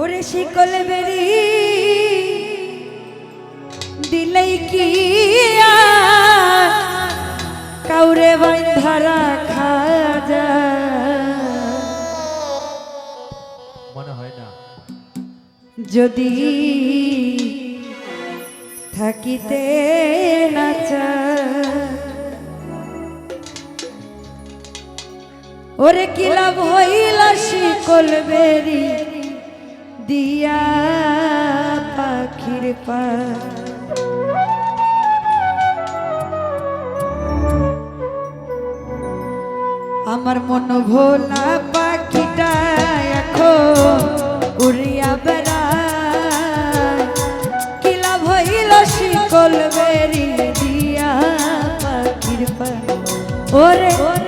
ওরে শিকল বেরি দিলেই কি কাউরে বান্ধা খাজা। মনে হয় না। যদি থাকিতে না চায়। ওরে কি লাভ হইল শিকল বেরি? দিয়া পাখির পা আমার মন ভোলা পাখিটা এখন উড়িয়া বেড়ায়। কিলা ভইল শিকল বেরি দিয়া পাখির পা ওরে কিলা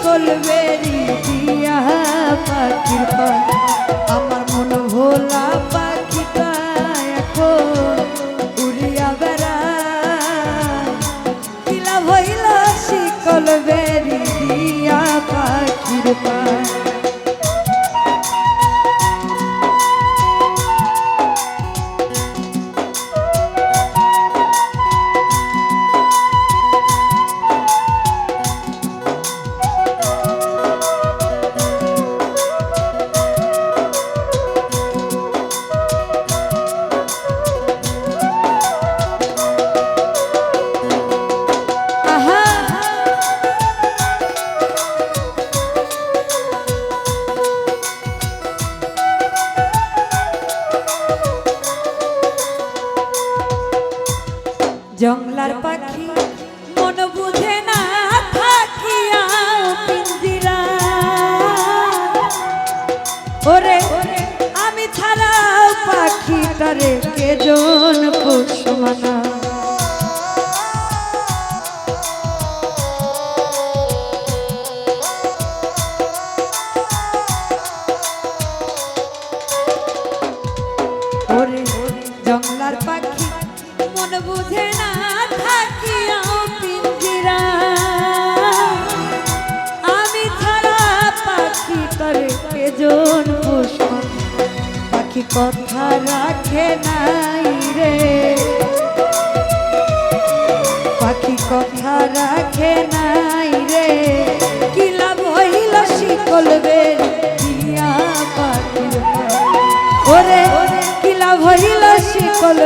শিকল বেরি দিয়া পাখির পা আমার মন ভোলা পাখিটা ওরে, আমি ছাড়াও পাখি তারে কে জন পোষমানা পাখি বুঝে না আমি ছাড়া পাখি পাখি কথা রাখে নাই রে। পাখি কথা রাখে নাই রে। কি লাভ হইল শিকল বের দিয়া পাখির ওরে, কি লাভ হইল শিকল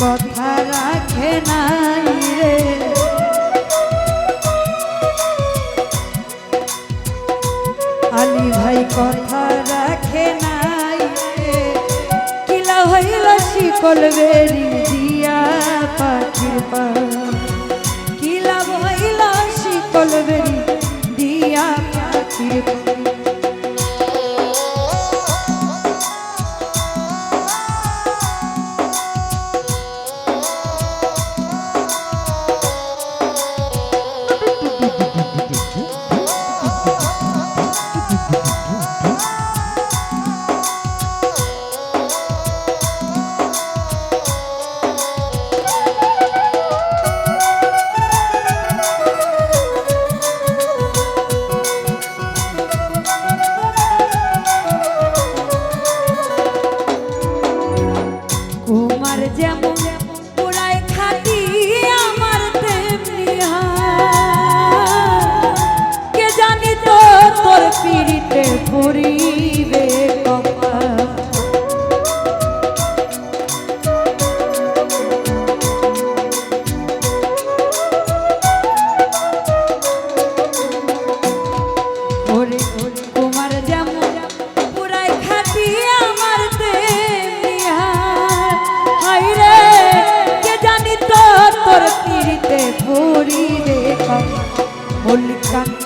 কথা রাখে নাই রে। আলী ভাই কথা রাখে নাই রে। কিলা হইল শিকল বেরি দিয়া পাখির পা কিলা হইল শিকল বেরি দিয়া পাখির পা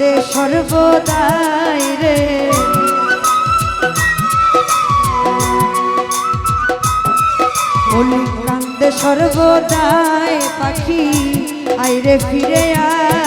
কান্তে সর্বদাই রে। কান্দে সর্বদাই পাখি আইরে ফিরে আয়।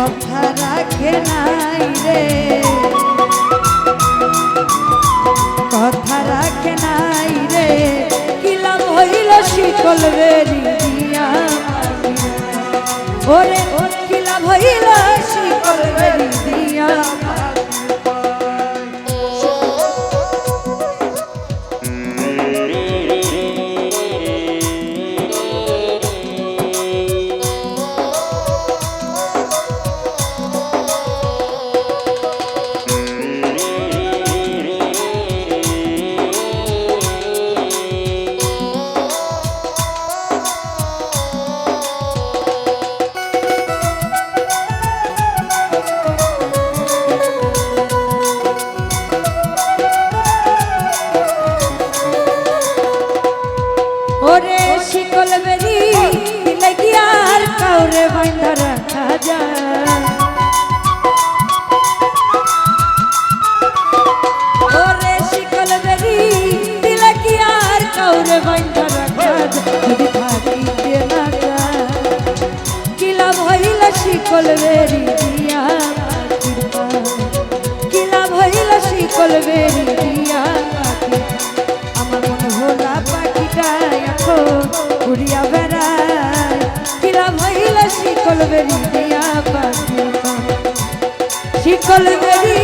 কথা রাখে নাই রে। কথা রাখে নাই রে। কিলা হইল শিকল রে দিয়া ওরে কিলা হইল শিকল রে দিয়া শিকল বেরি দিয়া। কিলা ভইল শিকল বেরি দিয়া আমার মনে হোলা পাখিটা এখন উড়িয়া বেড়ায়। কিলা ভইল শিকল বেরি দিয়া শিকল বেরি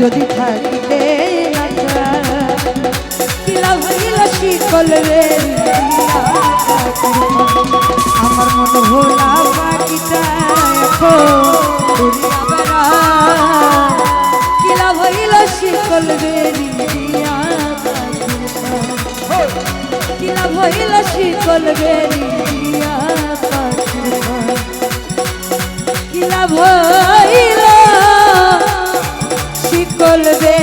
যদি থাকিতে চায় কিলা হইল শিকল দিয়া আমার মন ভোলা পাখিটা এখন কিলা হইল শিকল বেরি কিলা হইল শিকল পায়। কিলা লাভ holiday.